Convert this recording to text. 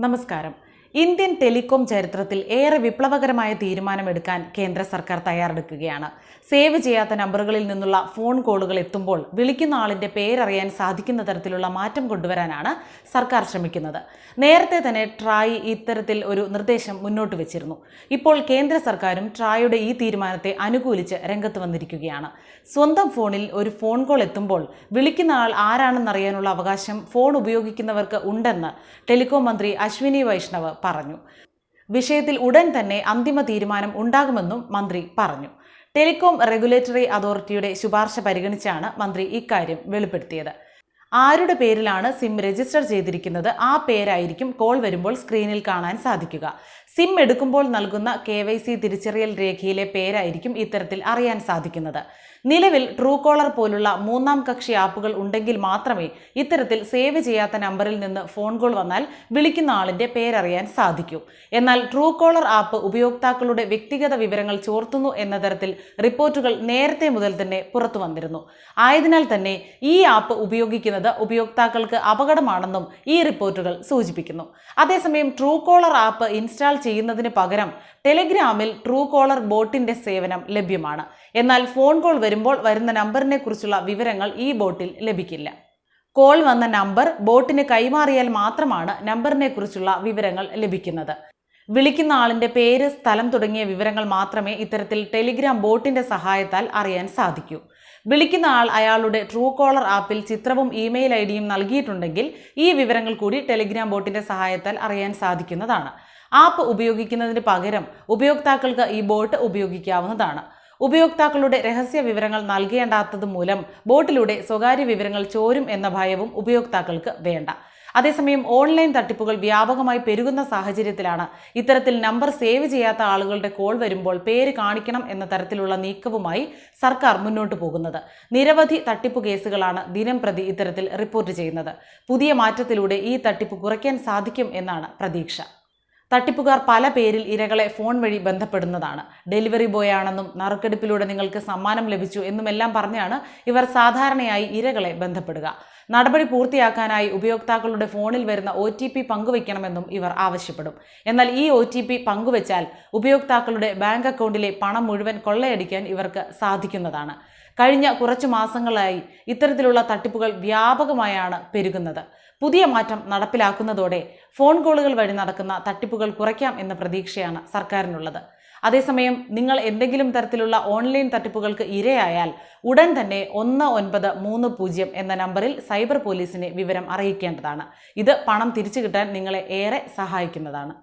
നമസ്കാരം. Indian telecom ചരിത്രത്തിൽ ഏറെ വിപ്ലവകരമായ തീരുമാനമെടുക്കാൻ കേന്ദ്ര സർക്കാർ തയ്യാറെടുക്കുകയാണ്. സേവ് ചെയ്യാത്ത നമ്പറുകളിൽ നിന്നുള്ള ഫോൺ കോളുകൾ എത്തുമ്പോൾ വിളിക്കുന്ന ആളിന്റെ പേരറിയാൻ സാധിക്കുന്ന തരത്തിലുള്ള മാറ്റം കൊണ്ടുവരാനാണ് സർക്കാർ ശ്രമിക്കുന്നത്. നേരത്തെ തന്നെ ട്രായ് ഇത്തരത്തിൽ ഒരു നിർദ്ദേശം മുന്നോട്ട് വെച്ചിരുന്നു. ഇപ്പോൾ കേന്ദ്ര സർക്കാരും ട്രായുടെ ഈ തീരുമാനത്തെ അനുകൂലിച്ച് രംഗത്ത് വന്നിരിക്കുകയാണ്. സ്വന്തം ഫോണിൽ ഒരു ഫോൺ കോൾ എത്തുമ്പോൾ വിളിക്കുന്ന ആൾ ആരാണെന്നറിയാനുള്ള അവകാശം ഫോൺ ഉപയോഗിക്കുന്നവർക്ക് ഉണ്ടെന്ന് ടെലികോം മന്ത്രി അശ്വിനി വൈഷ്ണവ് പറഞ്ഞു. വിഷയത്തിൽ ഉടൻ തന്നെ അന്തിമ തീരുമാനം ഉണ്ടാകുമെന്നും മന്ത്രി പറഞ്ഞു. ടെലികോം റെഗുലേറ്ററി അതോറിറ്റിയുടെ ശുപാർശ പരിഗണിച്ചാണ് മന്ത്രി ഇക്കാര്യം വെളിപ്പെടുത്തിയത്. ആരുടെ പേരിലാണ് സിം രജിസ്റ്റർ ചെയ്തിരിക്കുന്നത്? ആ പേരായിരിക്കും കോൾ വരുമ്പോൾ സ്ക്രീനിൽ കാണാൻ സാധിക്കുക. സിം എടുക്കുമ്പോൾ നൽകുന്ന കെ വൈ സി തിരിച്ചറിയൽ രേഖയിലെ പേരായിരിക്കും ഇത്തരത്തിൽ അറിയാൻ സാധിക്കുന്നത്. നിലവിൽ ട്രൂ കോളർ പോലുള്ള മൂന്നാം കക്ഷി ആപ്പുകൾ ഉണ്ടെങ്കിൽ മാത്രമേ ഇത്തരത്തിൽ സേവ് ചെയ്യാത്ത നമ്പറിൽ നിന്ന് ഫോൺ കോൾ വന്നാൽ വിളിക്കുന്ന ആളിന്റെ പേരറിയാൻ സാധിക്കൂ. എന്നാൽ ട്രൂ കോളർ ആപ്പ് ഉപയോക്താക്കളുടെ വ്യക്തിഗത വിവരങ്ങൾ ചോർത്തുന്നു എന്ന തരത്തിൽ റിപ്പോർട്ടുകൾ നേരത്തെ മുതൽ തന്നെ പുറത്തു വന്നിരുന്നു ആയതിനാൽ തന്നെ ഈ ആപ്പ് ഉപയോഗിക്കുന്നത് ഉപയോക്താക്കൾക്ക് അപകടമാണെന്നും ഈ റിപ്പോർട്ടുകൾ സൂചിപ്പിക്കുന്നു. അതേസമയം ട്രൂ കോളർ ആപ്പ് ഇൻസ്റ്റാൾ ചെയ്യുന്നതിന് പകരം ടെലിഗ്രാമിൽ ട്രൂ കോളർ ബോട്ടിന്റെ സേവനം ലഭ്യമാണ്. എന്നാൽ ഫോൺ കോൾ വരുമ്പോൾ വരുന്ന നമ്പറിനെ കുറിച്ചുള്ള വിവരങ്ങൾ ഈ ബോട്ടിൽ ലഭിക്കില്ല. കോൾ വന്ന നമ്പർ ബോട്ടിന് കൈമാറിയാൽ മാത്രമാണ് നമ്പറിനെ കുറിച്ചുള്ള വിവരങ്ങൾ ലഭിക്കുന്നത്. വിളിക്കുന്ന ആളിന്റെ പേര് സ്ഥലം തുടങ്ങിയ വിവരങ്ങൾ മാത്രമേ ഇത്തരത്തിൽ ടെലിഗ്രാം ബോട്ടിന്റെ സഹായത്താൽ അറിയാൻ സാധിക്കൂ. വിളിക്കുന്ന ആൾ അയാളുടെ ട്രൂ കോളർ ആപ്പിൽ ചിത്രവും ഇമെയിൽ ഐ ഡിയും നൽകിയിട്ടുണ്ടെങ്കിൽ ഈ വിവരങ്ങൾ കൂടി ടെലിഗ്രാം ബോട്ടിന്റെ സഹായത്താൽ അറിയാൻ സാധിക്കുന്നതാണ്. ആപ്പ് ഉപയോഗിക്കുന്നതിന് പകരം ഉപയോക്താക്കൾക്ക് ഈ ബോട്ട് ഉപയോഗിക്കാവുന്നതാണ്. ഉപയോക്താക്കളുടെ രഹസ്യ വിവരങ്ങൾ നൽകേണ്ടാത്തത് മൂലം ബോട്ടിലൂടെ സ്വകാര്യ വിവരങ്ങൾ ചോരും എന്ന ഭയവും ഉപയോക്താക്കൾക്ക് വേണ്ട. അതേസമയം ഓൺലൈൻ തട്ടിപ്പുകൾ വ്യാപകമായി പെരുകുന്ന സാഹചര്യത്തിലാണ് ഇത്തരത്തിൽ നമ്പർ സേവ് ചെയ്യാത്ത ആളുകളുടെ കോൾ വരുമ്പോൾ പേര് കാണിക്കണം എന്ന തരത്തിലുള്ള നീക്കവുമായി സർക്കാർ മുന്നോട്ട് പോകുന്നത്. നിരവധി തട്ടിപ്പ് കേസുകളാണ് ദിനം പ്രതി ഇത്തരത്തിൽ റിപ്പോർട്ട് ചെയ്യുന്നത്. പുതിയ മാറ്റത്തിലൂടെ ഈ തട്ടിപ്പ് കുറയ്ക്കാൻ സാധിക്കും എന്നാണ് പ്രതീക്ഷ. തട്ടിപ്പുകാർ പല പേരിൽ ഇരകളെ ഫോൺ വഴി ബന്ധപ്പെടുന്നതാണ്. ഡെലിവറി ബോയ് ആണെന്നും നറുക്കെടുപ്പിലൂടെ നിങ്ങൾക്ക് സമ്മാനം ലഭിച്ചു എന്നുമെല്ലാം പറഞ്ഞാണ് ഇവർ സാധാരണയായി ഇരകളെ ബന്ധപ്പെടുക. നടപടി പൂർത്തിയാക്കാനായി ഉപയോക്താക്കളുടെ ഫോണിൽ വരുന്ന ഒ ടി പി പങ്കുവയ്ക്കണമെന്നും ഇവർ ആവശ്യപ്പെടും. എന്നാൽ ഈ ഒ ടി പി പങ്കുവച്ചാൽ ഉപയോക്താക്കളുടെ ബാങ്ക് അക്കൗണ്ടിലെ പണം മുഴുവൻ കൊള്ളയടിക്കാൻ ഇവർക്ക് സാധിക്കുന്നതാണ്. കഴിഞ്ഞ കുറച്ച് മാസങ്ങളായി ഇത്തരത്തിലുള്ള തട്ടിപ്പുകൾ വ്യാപകമായാണ് പെരുകുന്നത്. പുതിയ മാറ്റം നടപ്പിലാക്കുന്നതോടെ ഫോൺ കോളുകൾ വഴി നടക്കുന്ന തട്ടിപ്പുകൾ കുറയ്ക്കാം എന്ന പ്രതീക്ഷയാണ് സർക്കാരിനുള്ളത്. അതേസമയം നിങ്ങൾ എന്തെങ്കിലും തരത്തിലുള്ള ഓൺലൈൻ തട്ടിപ്പുകൾക്ക് ഇരയായാൽ ഉടൻ തന്നെ ഒന്ന് ഒൻപത് മൂന്ന് പൂജ്യം എന്ന നമ്പറിൽ സൈബർ പോലീസിനെ വിവരം അറിയിക്കേണ്ടതാണ്. ഇത് പണം തിരിച്ചു കിട്ടാൻ നിങ്ങളെ ഏറെ സഹായിക്കുന്നതാണ്.